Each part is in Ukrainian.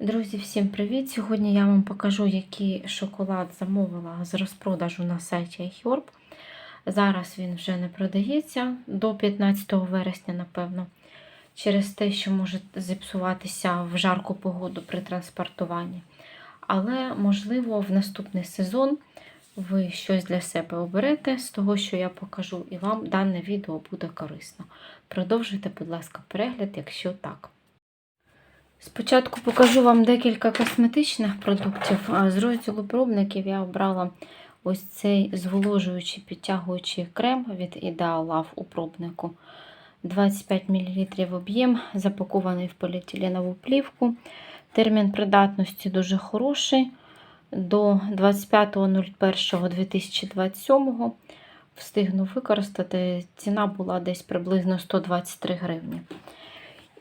Друзі, всім привіт! Сьогодні я вам покажу, який шоколад замовила з розпродажу на сайті iHerb. Зараз він вже не продається до 15 вересня, напевно, через те, що може зіпсуватися в жарку погоду при транспортуванні. Але, можливо, в наступний сезон ви щось для себе оберете з того, що я покажу, і вам дане відео буде корисно. Продовжуйте, будь ласка, перегляд, якщо так. Спочатку покажу вам декілька косметичних продуктів. З розділу пробників я обрала ось цей зволожуючий підтягуючий крем від Ideal Love у пробнику. 25 мл об'єм, запакований в поліетиленову плівку. Термін придатності дуже хороший. До 25.01.2027 встигну використати. Ціна була десь приблизно 123 гривні.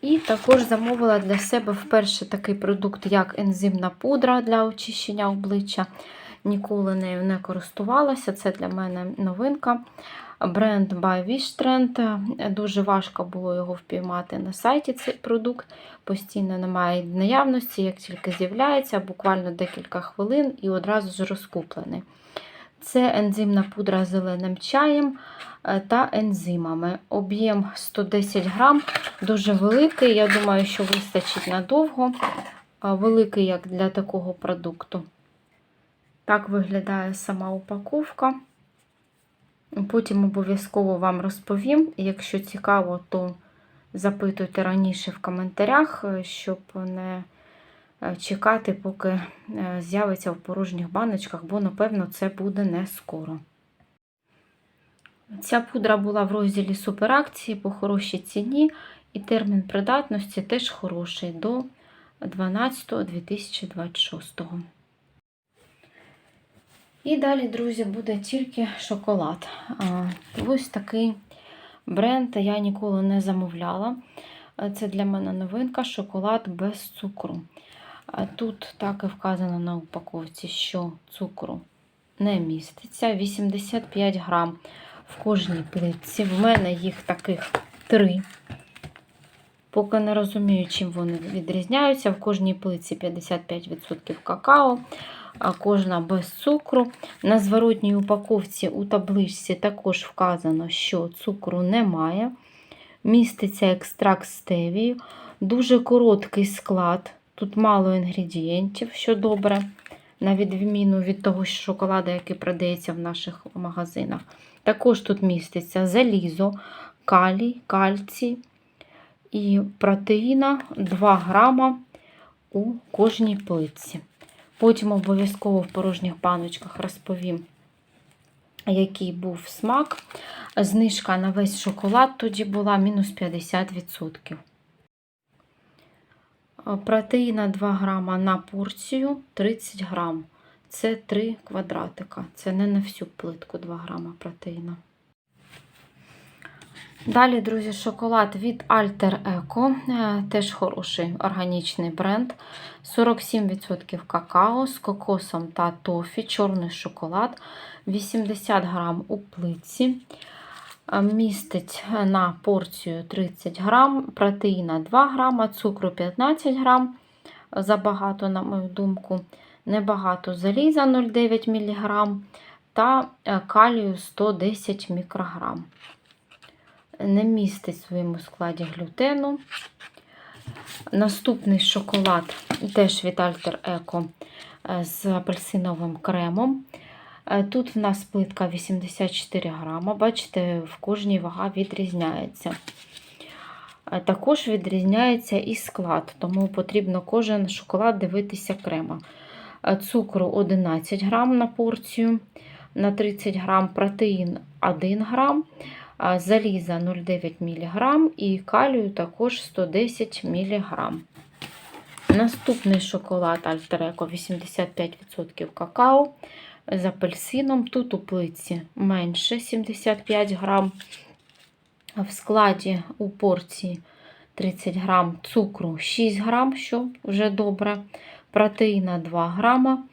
І також замовила для себе вперше такий продукт, як ензимна пудра для очищення обличчя. Ніколи нею не користувалася. Це для мене новинка. Бренд by Wishtrend. Дуже важко було його впіймати на сайті цей продукт. Постійно немає наявності, як тільки з'являється, буквально декілька хвилин і одразу ж розкуплений. Це ензимна пудра з зеленим чаєм та ензимами. Об'єм 110 грам, дуже великий. Я думаю, що вистачить надовго. Великий як для такого продукту. Так виглядає сама упаковка. Потім обов'язково вам розповім. Якщо цікаво, то запитуйте раніше в коментарях, щоб не чекати, поки з'явиться в порожніх баночках, бо, напевно, це буде не скоро. Ця пудра була в розділі суперакції по хорошій ціні, і термін придатності теж хороший до 12.2026. І далі, друзі, буде тільки шоколад. Ось такий бренд я ніколи не замовляла. Це для мене новинка шоколад без цукру. Тут так і вказано на упаковці, що цукру не міститься. 85 грам в кожній плитці. В мене їх таких три. Поки не розумію, чим вони відрізняються. В кожній плитці 55% какао, а кожна без цукру. На зворотній упаковці у табличці також вказано, що цукру немає. Міститься екстракт стевію. Дуже короткий склад. Тут мало інгредієнтів, що добре, на відміну від того шоколаду, який продається в наших магазинах. Також тут міститься залізо, калій, кальцій і протеїна 2 грама у кожній плитці. Потім обов'язково в порожніх баночках розповім, який був смак. Знижка на весь шоколад тоді була мінус 50%. Протеїна 2 грама на порцію 30 грам. Це 3 квадратика. Це не на всю плитку 2 грама протеїна. Далі, друзі, шоколад від Alter Eco. Теж хороший органічний бренд. 47% какао з кокосом та тофі, чорний шоколад, 80 грам у плитці. Містить на порцію 30 грам, протеїна 2 грама, цукру 15 грам. Забагато, на мою думку, небагато заліза 0,9 мг та калію 110 мікрограм. Не містить в своєму складі глютену. Наступний шоколад теж від Alter Eco з апельсиновим кремом. Тут в нас плитка 84 грама. Бачите, в кожній вага відрізняється. Також відрізняється і склад, тому потрібно кожен шоколад дивитися крема. Цукру 11 грам на порцію, на 30 грам протеїн 1 грам, заліза 0,9 мг і калію також 110 мг. Наступний шоколад Eco 85% какао з апельсином. Тут у плитці менше 75 грам. В складі у порції 30 грам цукру 6 грам, що вже добре. Протеїна 2 грама,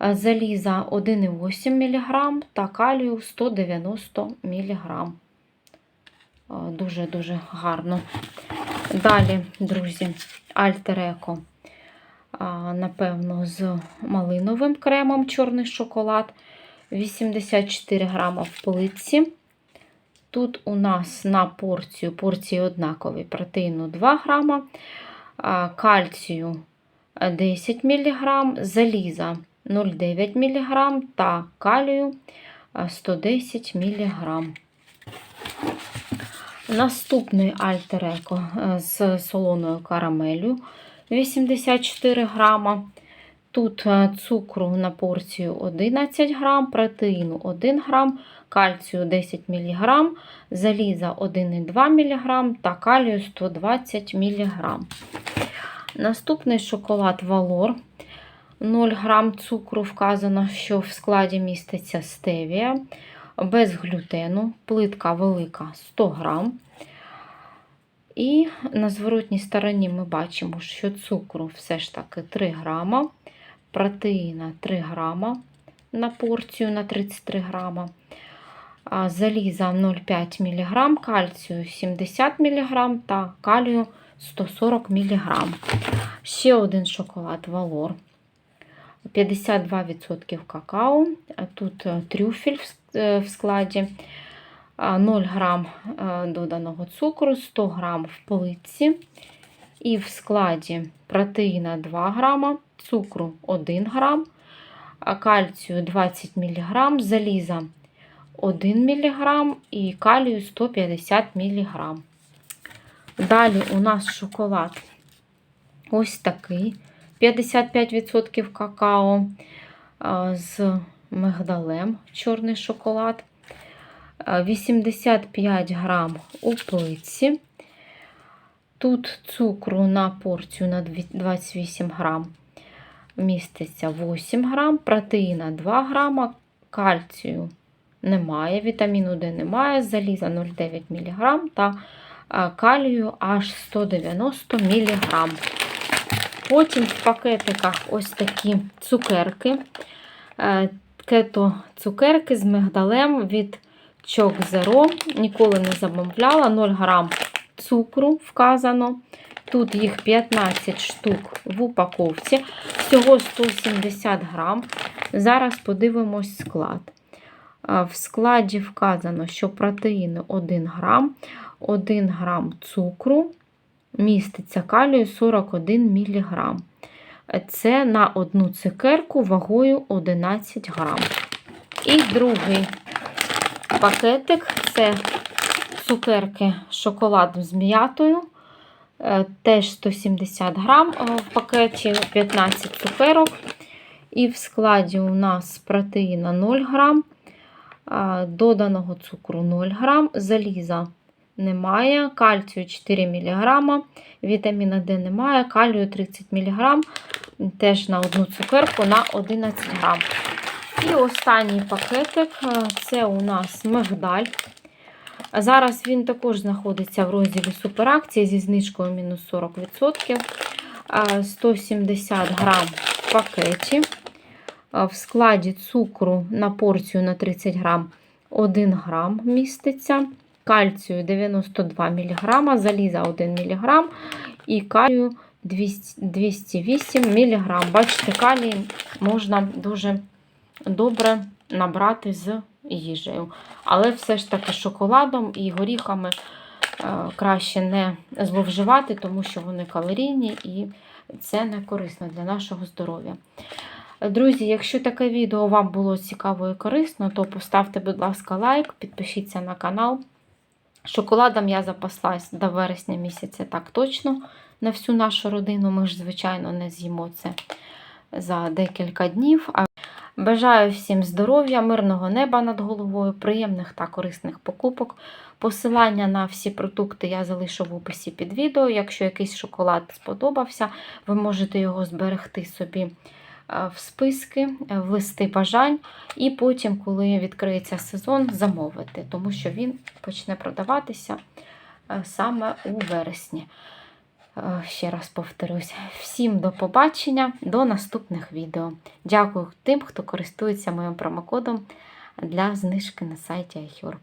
заліза 1,8 мг та калію 190 мг. Дуже-дуже гарно. Далі, друзі, Alter Eco а, напевно, з малиновим кремом чорний шоколад. 84 грама в плитці. Тут у нас на порцію порції однакові протеїну 2 грама, кальцію 10 мг, заліза 0,9 мг та калію 110 мг. Наступний альтереко з солоною карамелю 84 грама. Тут е, цукру на порцію 11 грам, протеїну 1 грам, кальцію 10 мг, заліза 1,2 мг та калію 120 мг. Наступний шоколад Валор 0 грам цукру вказано, що в складі міститься стевія, без глютену, плитка велика 100 грам. І на зворотній стороні ми бачимо, що цукру все ж таки 3 грама, протеїна 3 грама на порцію на 33 грама, заліза 0,5 мг, кальцію 70 мг та калію 140 мг. Ще один шоколад Валор. 52% какао. Тут е, трюфель е, в складі. 0 грам е, доданого цукру, 100 грам в плитці. І в складі протеїна 2 грама, цукру 1 грам, кальцію 20 мг, заліза 1 мг і калію 150 мг. Далі у нас шоколад ось такий: 55% какао з мигдалем, чорний шоколад. 85 грам у плитці. Тут цукру на порцію на 28 грам міститься 8 грам, протеїна 2 грама, кальцію немає, вітаміну Д немає, заліза 0,9 мг та калію аж 190 мг. Потім в пакетиках ось такі цукерки, е, кето цукерки з мигдалем від Чок Зеро. Ніколи не замовляла, 0 грам цукру вказано. Тут їх 15 штук в упаковці, всього 170 грам. Зараз подивимось склад. В складі вказано, що протеїни 1 грам, 1 грам цукру, міститься калію 41 мг. Це на одну цукерку вагою 11 грам. І другий пакетик це цукерки з шоколадом з м'ятою. Е, теж 170 грам е, в пакеті 15 цукерок. І в складі у нас протеїна 0 грам, доданого цукру 0 грам, заліза немає, кальцію 4 мг, вітаміна Д немає, калію 30 мг, теж на одну цукерку на 11 грам. І останній пакетик це у нас мигдаль. Зараз він також знаходиться в розділі суперакції зі знижкою мінус 40%. 170 грам в пакеті. В складі цукру на порцію на 30 грам 1 грам міститься, кальцію 92 мг, заліза 1 мг і калію 208 мг. Бачите, калій можна дуже добре набрати з їжею. Але все ж таки шоколадом і горіхами е, краще не зловживати, тому що вони калорійні і це не корисно для нашого здоров'я. Друзі, якщо таке відео вам було цікаво і корисно, то поставте, будь ласка, лайк, підпишіться на канал. Шоколадом я запаслась до вересня місяця так точно на всю нашу родину. Ми ж, звичайно, не з'їмо це за декілька днів. Бажаю всім здоров'я, мирного неба над головою, приємних та корисних покупок. Посилання на всі продукти я залишу в описі під відео. Якщо якийсь шоколад сподобався, ви можете його зберегти собі е, в списки, е, в листи бажань, і потім, коли відкриється сезон, замовити, тому що він почне продаватися е, саме у вересні. Е, ще раз повторюсь, всім до побачення, до наступних відео. Дякую тим, хто користується моїм промокодом для знижки на сайті iHerb.